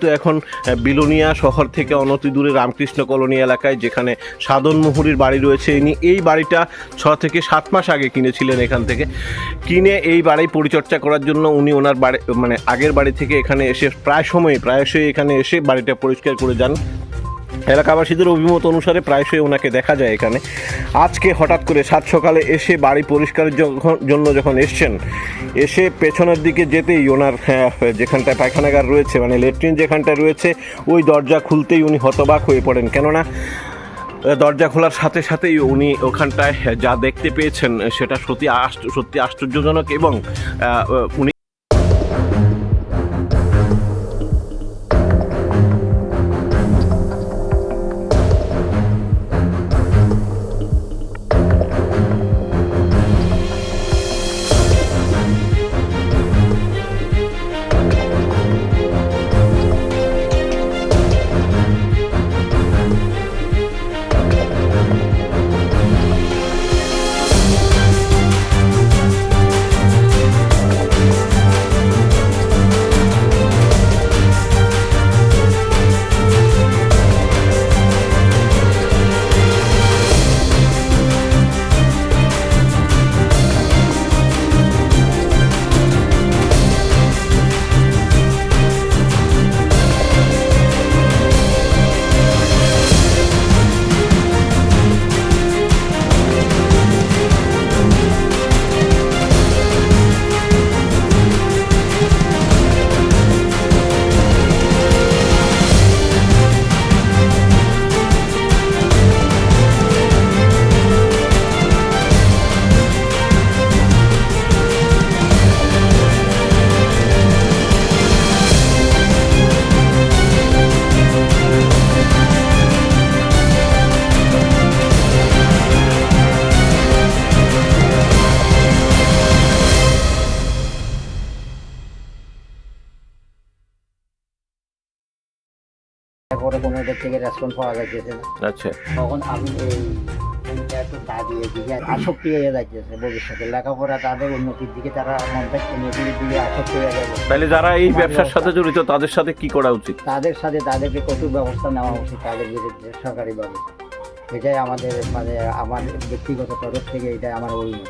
কিন্তু এখন বিলোনিয়া শহর থেকে অনতি দূরে রামকৃষ্ণ কলোনি এলাকায় যেখানে সাধন মুহুরির বাড়ি রয়েছে, ইনি এই বাড়িটা ছ থেকে সাত মাস আগে কিনেছিলেন এখান থেকে। কিনে এই বাড়ি পরিচর্যা করার জন্য উনি ওনার বাড়ি মানে আগের বাড়ি থেকে এখানে এসে প্রায় সময়, প্রায়শই এখানে এসে বাড়িটা পরিষ্কার করে যান। এলাকাবাসীদের অভিমত অনুসারে প্রায়শই ওনাকে দেখা যায় এখানে। আজকে হঠাৎ করে সাত সকালে এসে বাড়ি পরিষ্কারের জন্য যখন এসছেন এসে পেছনের দিকে যেতেই ওনার হ্যাঁ, যেখানটায় পায়খানাগার রয়েছে মানে লেট্রিন যেখানটায় রয়েছে ওই দরজা খুলতেই উনি হতবাক হয়ে পড়েন। কেননা দরজা খোলার সাথে সাথেই উনি ওখানটায় যা দেখতে পেয়েছেন সেটা সত্যি আশ্চর্যজনক এবং উনি কোনো এদের থেকে রেসপন্স পাওয়া আচ্ছা। তখন আমি এই একটু দাঁড়িয়ে দিকে আসক্তি হয়ে যাইতেছে ভবিষ্যতে। লেখাপড়া তাদের উন্নতির দিকে তারা মন উন্নতির দিকে আসক্তি হয়ে যাবে তাহলে যারা এই ব্যবসার সাথে জড়িত তাদের সাথে কি করা উচিত? তাদের সাথে তাদেরকে কঠোর ব্যবস্থা নেওয়া উচিত তাদের বিরুদ্ধে সরকারিভাবে এটাই আমাদের মানে আমার ব্যক্তিগত তরফ থেকে এটাই আমার অভিমত।